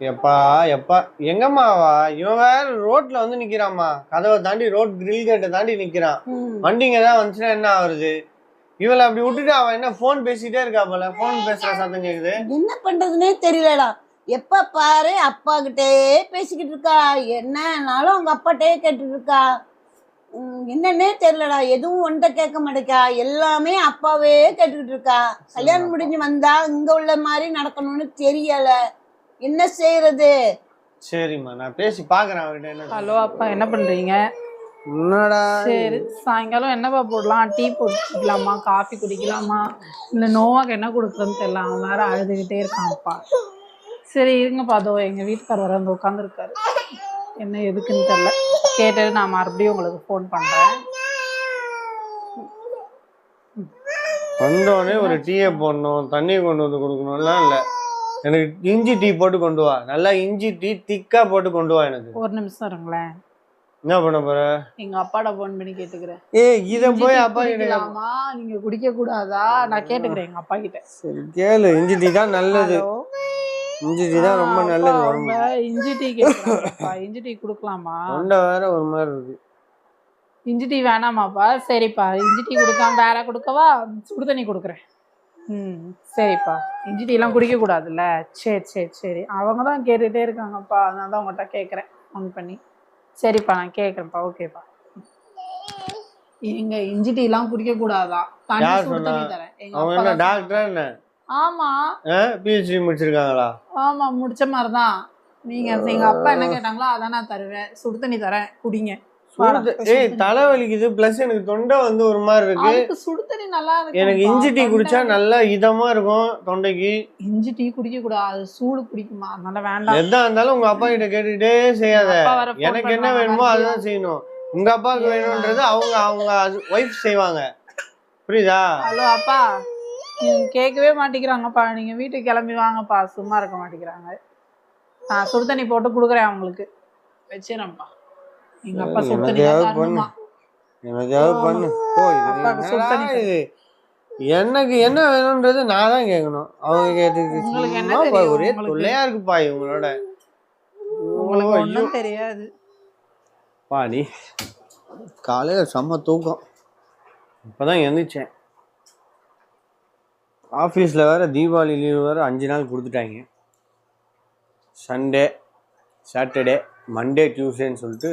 எப்பா எப்பா. எங்கம்மாவா இவன் வேற ரோட்ல வந்து நிக்கிறாம்மா. கதவை தாண்டி ரோட் கிரில் கேட்டை தாண்டி நிக்கிறான். வண்டிங்க தான் வந்துச்சுன்னா என்ன ஆகுறது? இவளை அப்படி விட்டுட்டு அவன் என்ன ஃபோன் பேசிட்டே இருக்கா போல? ஃபோன் பேசுற சத்தம் கேக்குது. என்ன பண்றதுனே தெரியலடா. எப்ப பாரு அப்பா கிட்டே பேசிக்கிட்டு இருக்கா. என்னன்னாலும் அவங்க அப்பாட்டே கேட்டுட்டு இருக்கா. என்னன்னே தெரியலடா. எதுவும் ஒன்றை கேட்க மாட்டேக்கா. எல்லாமே அப்பாவே கேட்டுக்கிட்டு இருக்கா. கல்யாணம் முடிஞ்சு வந்தா இங்க உள்ள மாதிரி நடக்கணும்னு தெரியல. என்ன செய்யறது சரிம்மா நான் பேசி பாக்குறேன் அவகிட்ட என்ன ஹலோ அப்பா என்ன பண்றீங்க? என்னடா சரி சாயங்காலம் என்னப்பா போடலாம்? டீ குடிக்கலாமா காஃபி குடிக்கலாமா? இல்லை நோவாக்கு என்ன கொடுக்குறதுன்னு தெரியல. அவன் வேற அழுதுகிட்டே இருக்கான்ப்பா. சரி இருங்கப்பா. அதோ எங்க வீட்டுக்காரர் வர வந்து உட்காந்துருக்காரு என்ன எதுக்குன்னு தெரியல. கேட்டுட்டு நான் மறுபடியும் உங்களுக்கு ஃபோன் பண்றேன். வந்தோடனே ஒரு டீயை போடணும் தண்ணி கொண்டு வந்து கொடுக்கணும்லாம் இல்ல. எனக்கு இஞ்சி டீ போட்டு கொண்டு வா. நல்லா இஞ்சி டீ திக்கா போட்டு கொண்டு வா எனக்கு. ஒரு நிமிஷம் இருங்களேன். என்ன பண்ண போற? எங்க அப்பாட ஃபோன் பண்ணி கேட்டுக்கிறேன். இத போய் அப்பா கிட்ட குடிக்கலாமா? நீங்க குடிக்க கூடாதா? நான் கேட்டுக்கிறேன் எங்க அப்பா கிட்ட. சரி கேளு. இஞ்சி டீ தான் நல்லது. இஞ்சி டீ தான் ரொம்ப நல்லது உடம்பு இஞ்சி டீ கேட்குறாங்கப்பா இஞ்சி டீ கொடுக்கலாமா? தொண்டை வேற ஒரு மாதிரி இருக்கு. இஞ்சி டீ வேணாமாப்பா. சரிப்பா. இஞ்சி டீ கொடுக்காம வேற கொடுக்கவா? சுடு தண்ணி கொடுக்குறேன். ம் சரிப்பா. இஞ்சி டீலாம் குடிக்க கூடாதுல்ல சரி சரி சரி. அவங்க தான் கேட்டுகிட்டே இருக்காங்கப்பா. அதனால தான் உங்கள்கிட்ட கேட்குறேன் ஃபோன் பண்ணி. சரிப்பா நான் கேட்குறேன்ப்பா ஓகேப்பா. எங்க இஞ்சி டீலாம் குடிக்க கூடாதா தண்ணி யார் சுடு சொன்னா? தண்ணி தரேன். எங்க அவங்க அப்பா என்ன தான் டாக்டரா என்ன? ஆமா. பிஹெச்டி முடிச்சிருக்காங்களா? ஆமா முடிச்ச மாதிரி தான் நீங்க எங்க அப்பா என்ன கேட்டாங்களோ அதான் நான் தருவேன். சுடு தண்ணி தரேன். குடிங்க. ஏய். தலை வலிக்குது. பிளஸ் எனக்கு தொண்டை வந்து ஒரு மாதிரி இருக்கு. சுடு தண்ணி நல்லா இருக்கும் எனக்கு இஞ்சி டீ குடிச்சா நல்லா இதமா இருக்கும் தொண்டைக்கு. இஞ்சி டீ குடிக்க கூடாது. சூடு குடிக்குமா? அதனால வேண்டாம். எதா இருந்தாலும் உங்க அப்பா கிட்ட கேட்டுக்கிட்டே செய்யாத. எனக்கு என்ன வேணுமோ. அதுதான் செய்யணும். உங்க அப்பாவுக்கு வேணும்ன்றது அவங்க அவங்க ஒய்ஃப் செய்வாங்க. புரியுதா? ஹலோ அப்பா. கேட்கவே மாட்டேங்கிறாங்கப்பா. நீங்க வீட்டுக்கு கிளம்பி வாங்கப்பா. சும்மா இருக்க மாட்டேங்கிறாங்க. நான் சுடு தண்ணி போட்டு கொடுக்குறேன் அவங்களுக்கு. வச்சிடறேன்ப்பா. எங்க அப்பா எனக்காவது பண்ணு. எனக்காவது. பண்ணு போ இது எனக்கு என்ன வேணும்ன்றது நான் தான் கேட்கணும் அவங்க தெரியும்? ஒரே? தொல்லையா இருக்குப்பா இவங்களோட உங்களுக்கு. ஒன்றும் தெரியாது பாடி காலையில் செம்ம தூக்கம் இப்போதான் எழுந்திரிச்சேன் ஆஃபீஸில் வேற தீபாவளி லீவு வேற அஞ்சு நாள் கொடுத்துட்டாங்க சண்டே சாட்டர்டே மண்டே டியூஸ்டேன்னு சொல்லிட்டு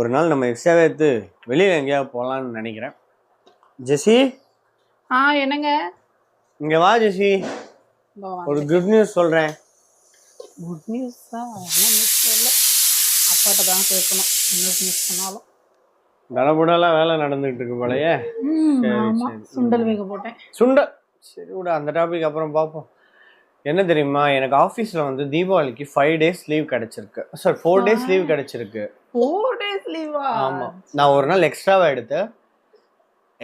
ஒரு நாள் நம்ம எக்ஸ்ட்ராவே எடுத்து வெளியில் எங்கேயாவது போகலான்னு நினைக்கிறேன். ஜெசி ஆ என்னங்க? இங்கே வா ஜெசி ஒரு குட் நியூஸ் சொல்கிறேன் குட் நியூஸ் தான் என்ன நியூஸ் தெரியல. அப்பாட்ட தான் கேட்கணும். என்ன நியூஸ் பண்ணாலும் தடபுடலாம் வேலை நடந்துகிட்டு இருக்கு போலயே. சுண்டல் வேக போட்டேன். சுண்டல். சரி விட அந்த டாபிக் அப்புறம் பார்ப்போம். என்ன தெரியுமா? எனக்கு ஆஃபீஸில் வந்து தீபாவளிக்கு ஃபைவ் டேஸ் லீவ் கிடைச்சிருக்கு. சார் ஃபோர் டேஸ் லீவ் கிடைச்சிருக்கு. ஃபோர் டேஸ் லீவா ஆமாம் நான் ஒரு நாள் எக்ஸ்ட்ராவாக எடுத்து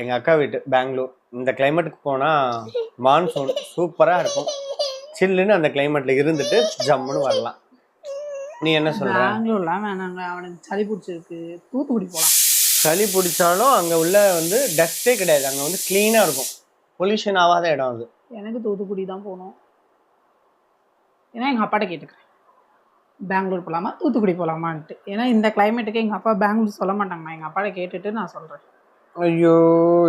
எங்கள் அக்கா வீட்டு பெங்களூர் இந்த கிளைமேட்டுக்கு போனால் மான்சூன் சூப்பராக இருக்கும். சில்லுன்னு அந்த கிளைமேட்டில் இருந்துட்டு ஜம்முன்னு வரலாம். நீ என்ன சொல்ற? பெங்களூர்லாம் வேணாங்க. அவனுக்கு சளி பிடிச்சிருக்கு. தூத்துக்குடி போலாம். சளி பிடிச்சாலும் அங்கே உள்ள வந்து டஸ்ட்டே கிடையாது. அங்கே வந்து க்ளீனாக இருக்கும். பொல்யூஷன் ஆகாத இடம் அது. எனக்கு தூத்துக்குடி தான் போகணும். ஏன்னா எங்கள் அப்பாட்ட கேட்டுக்கிறேன். பெங்களூர் போகலாமா தூத்துக்குடி போகலாமான்ட்டு ஏன்னா இந்த கிளைமேட்டுக்கு எங்கள் அப்பா பெங்களூர் சொல்ல மாட்டாங்கம்மா எங்கள் அப்பாட்ட கேட்டுட்டு நான் சொல்கிறேன் ஐயோ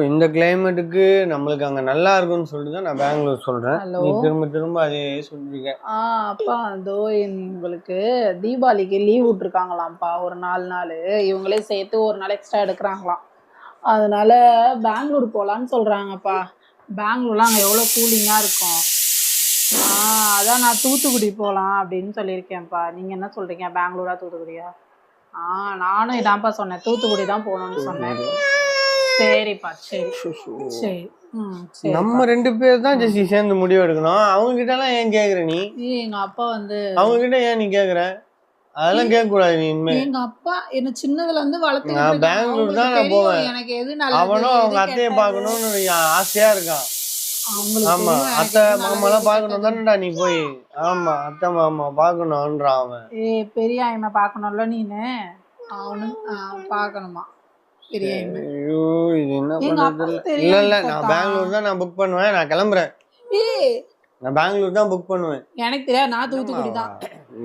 இந்த கிளைமேட்டுக்கு நம்மளுக்கு அங்க நல்லா இருக்கும்னு சொல்லிட்டு தான் நான் பெங்களூர் Hello? நீ திரும்ப திரும்ப அதே சொல்றீங்க. ஆ அப்பா அதோ உங்களுக்கு தீபாவளிக்கு லீவ் விட்ருக்காங்களாம்ப்பா ஒரு நாலு நாள். இவங்களே சேர்த்து ஒரு நாள் எக்ஸ்ட்ரா எடுக்கிறாங்களாம். அதனால பெங்களூர் போகலான்னு சொல்கிறாங்கப்பா பெங்களூர்லாம் அங்கே எவ்வளோ கூலிங்காக இருக்கும். அதான் நான் தூத்துக்குடி போகலாம் அப்படின்னு சொல்லியிருக்கேன்ப்பா. நீங்கள் என்ன சொல்கிறீங்க பெங்களூரா தூத்துக்குடியா? ஆ நானும் இதான்ப்பா சொன்னேன். தூத்துக்குடி தான் போகணும்னு சொன்னேன். சரிப்பா சரி. நம்ம ரெண்டு பேர் தான் ஜெஸ்டி சேர்ந்து முடிவு எடுக்கணும். அவங்க கிட்ட எல்லாம் ஏன் கேக்குற நீ? எங்க அப்பா வந்து அவங்க கிட்ட ஏன் நீ கேக்குற? அதெல்லாம் கேட்க கூடாது நீ இனிமே. எங்க அப்பா என்ன சின்னதுல இருந்து வளர்த்து நான் பெங்களூர் தான் நான் போவேன். எனக்கு எது நல்லது அவனும் அவங்க அத்தையை. பார்க்கணும்னு ஆசையா இருக்கான். ஆமா அத்தை மாமாலாம் பார்க்கணும். தானடா நீ போய். ஆமா அத்தை மாமா பார்க்கணும்ன்றான் அவன். ஏய் பெரிய ஆயமை பார்க்கணும்ல நீனு? அவனு ஆ, பார்க்கணுமா? பெரிய ஆயமை ஐயோ இது என்ன எங்க பண்றது? அப்பாவுக்கு இல்ல இல்ல. நான் பெங்களூர் தான் நான் புக் பண்ணுவேன் நான் கிளம்புறேன். ஏய் நான் பெங்களூர் தான் புக் பண்ணுவேன். எனக்கு தெரியாது நான் தூத்துக்குடி தான்.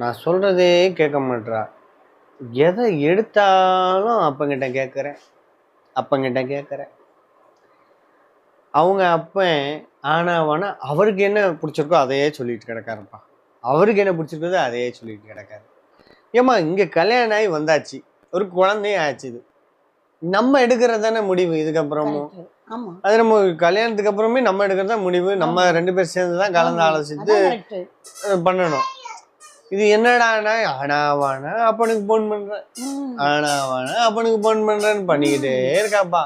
நான் சொல்றதே கேட்க மாட்றா. எதை எடுத்தாலும் அப்பங்கிட்ட கேட்குறேன். அப்பங்கிட்ட கேட்குறேன். அவங்க அப்பன் ஆனாவானா அவருக்கு என்ன பிடிச்சிருக்கோ அதையே சொல்லிட்டு கிடக்காருப்பா. அவருக்கு என்ன பிடிச்சிருக்கோ அதையே சொல்லிட்டு கிடக்காரு. ஏம்மா இங்க கல்யாணம் ஆகி வந்தாச்சு. ஒரு குழந்தையும் ஆச்சு இது. நம்ம எடுக்கிறது தானே முடிவு இதுக்கப்புறமும். அது நம்ம கல்யாணத்துக்கு அப்புறமே நம்ம எடுக்கிறது தான் முடிவு. நம்ம ரெண்டு பேர் சேர்ந்து தான் கலந்து ஆலோசித்து பண்ணணும். இது என்னடானா ஆனாவானா அப்பனுக்கு போன் பண்றேன். ஆனாவானா அப்பனுக்கு போன் பண்றேன்னு பண்ணிக்கிட்டே இருக்காப்பா.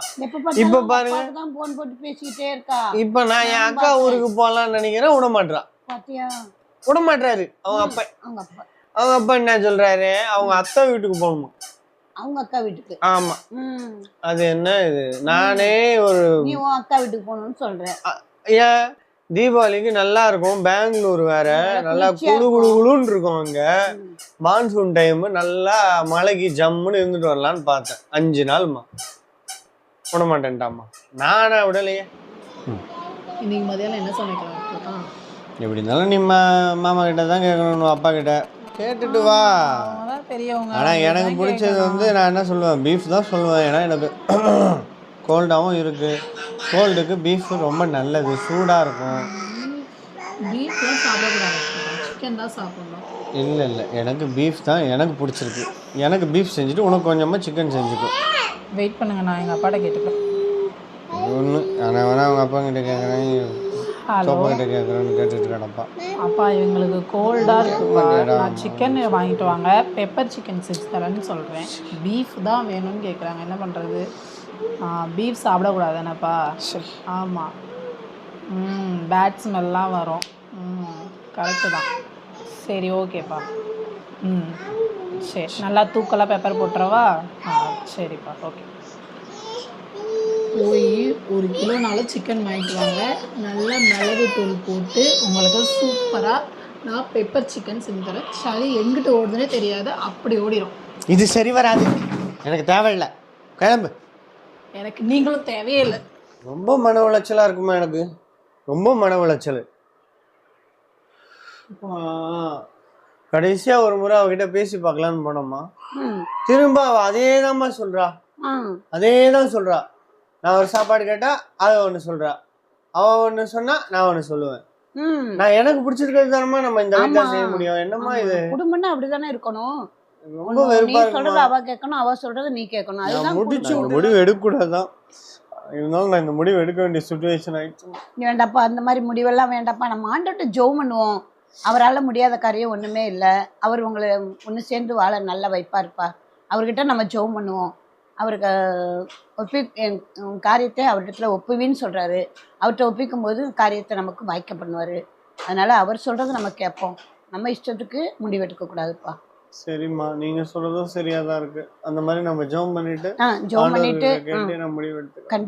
இப்ப பாருங்க. போன் போட்டு பேசிக்கிட்டே இருக்கா? இப்ப நான் என் அக்கா ஊருக்கு போலாம்னு நினைக்கிறேன் விட பாத்தியா? விட மாட்டாரு அவங்க அப்பா அவங்க அப்பா. அவங்க அப்பா என்ன சொல்றாரு? அவங்க அத்தை வீட்டுக்கு போகணுமா? அவங்க அக்கா வீட்டுக்கு. ஆமா. அது என்ன இது? நானே ஒரு நீ அக்கா வீட்டுக்கு போகணும்னு சொல்ற. ஏன்? தீபாவளிக்கு நல்லா இருக்கும் பெங்களூர் வேற. நல்லா குளு குளு குளுன்னு இருக்கும் அங்க. மான்சூன் டைம் நல்லா மழைக்கு ஜம்முன்னு இருந்துட்டு வரலான்னு பார்த்தேன். அஞ்சு நாள்மா. விட மாட்டேன்ட்டாம்மா நானா விடலையே. இன்னைக்கு மதியானம் என்ன சமைக்கலாம் எப்படி இருந்தாலும் நீ மா மாமா கிட்ட தான் கேட்கணும் அப்பா கிட்ட. கேட்டுட்டு வா. பெரியவங்க ஆனா அவங்க எனக்கு பிடிச்சது. வந்து நான் என்ன சொல்லுவேன் பீஃப் தான் சொல்லுவேன். ஏன்னா எனக்கு கோல்டாகவும் இருக்கு. கோல்டுக்கு பீஃப் ரொம்ப நல்லது. சூடா இருக்கும். பீஃப்லாம் சாப்பிடக்கூடாது. சிக்கன் தான் சாப்பிடணும். இல்லை இல்லை. எனக்கு பீஃப் தான் எனக்கு பிடிச்சிருக்கு. எனக்கு பீஃப் செஞ்சுட்டு உனக்கு கொஞ்சமாக சிக்கன் செஞ்சுக்கோ. வெயிட் பண்ணுங்க நான் எங்கள் அப்பாட்ட கேட்டுக்கிறேன். ஒன்று ஆனால் வேணா அவங்க அப்பா கிட்ட கேட்குறேன் ஹலோ சோப்பா கிட்ட கேட்குறேன்னு கேட்டுட்டு கிடப்பா. அப்பா இவங்களுக்கு கோல்டாக இருக்குப்பா. நான் சிக்கன் வாங்கிட்டு வாங்க. பெப்பர் சிக்கன் செஞ்சு தரேன்னு சொல்கிறேன் பீஃப் தான் வேணும்னு கேட்குறாங்க என்ன பண்ணுறது பீஃப் சாப்பிடக்கூடாது என்னப்பா ஆமாம் ம் பேட் ஸ்மெல்லாம் வரும். ம் கரெக்டு தான். சரி ஓகேப்பா. ம் சரி. நல்லா தூக்கலாக பெப்பர் போட்டுறவா? ஆ சரிப்பா. ஓகே. போய் ஒரு கிலோனாலும் சிக்கன் வாங்கிட்டு வாங்க நல்லா மிளகு தூள் போட்டு உங்களுக்கு சூப்பராக நான் பெப்பர் சிக்கன் செஞ்சு தரேன். சளி எங்கிட்ட ஓடுதுன்னே தெரியாது அப்படி ஓடிடும் இது சரி வராது. எனக்கு தேவையில்லை. கிளம்பு. எனக்கு நீங்களும் தேவையே இல்லை ரொம்ப மன உளைச்சலாக இருக்குமா எனக்கு? ரொம்ப மன உளைச்சல். கடைசியாக ஒரு முறை அவகிட்ட பேசி பார்க்கலான்னு போனோம்மா. திரும்ப அவள் அதே தான்மா சொல்கிறா. அதே தான் சொல்கிறா நான் ஒரு சாப்பாடு கேட்டால் அதை ஒன்று சொல்கிறா அவள் ஒன்று சொன்னா நான் ஒன்று சொல்லுவேன். நான் எனக்கு பிடிச்சிருக்கிறது தானமா நம்ம இந்த வீட்டில். செய்ய முடியும். என்னம்மா இது? குடும்பம்னா அப்படிதானே இருக்கணும். ரொம்ப வெறுப்பா சொல்றது அவ கேட்கணும் அவ சொல்றது நீ கேட்கணும். அதுதான் முடிச்சு. முடிவு எடுக்கக்கூடாதான் இருந்தாலும் நான் இந்த முடிவு எடுக்க வேண்டிய சுச்சுவேஷன் ஆயிடுச்சு. வேண்டாப்பா அந்த மாதிரி முடிவெல்லாம் வேண்டாப்பா. நம்ம ஆண்டோட்ட ஜோம் பண்ணுவோம். அவரால் முடியாத காரியம் ஒன்றுமே இல்லை. அவர் உங்களை ஒன்று சேர்ந்து வாழ நல்லா வைப்பாருப்பா அவர்கிட்ட நம்ம ஜோம் பண்ணுவோம். அவருக்கு ஒப்பி காரியத்தை அவர்கிட்ட ஒப்புவின்னு சொல்கிறாரு அவர்கிட்ட ஒப்பிக்கும் போது காரியத்தை நமக்கு வாய்க்க பண்ணுவார் அதனால் அவர் சொல்கிறத நம்ம கேட்போம். நம்ம இஷ்டத்துக்கு முடிவெடுக்கக்கூடாதுப்பா சரிம்மா. நீங்க சொல்றதும் சரியா தான் இருக்கு. அந்த மாதிரி நம்ம ஜெபம் பண்ணிட்டு ஆ ஜோம் பண்ணிட்டு கேட்டு நான் முடிவு எடுத்துக்கிறேன். கண்டிப்பாக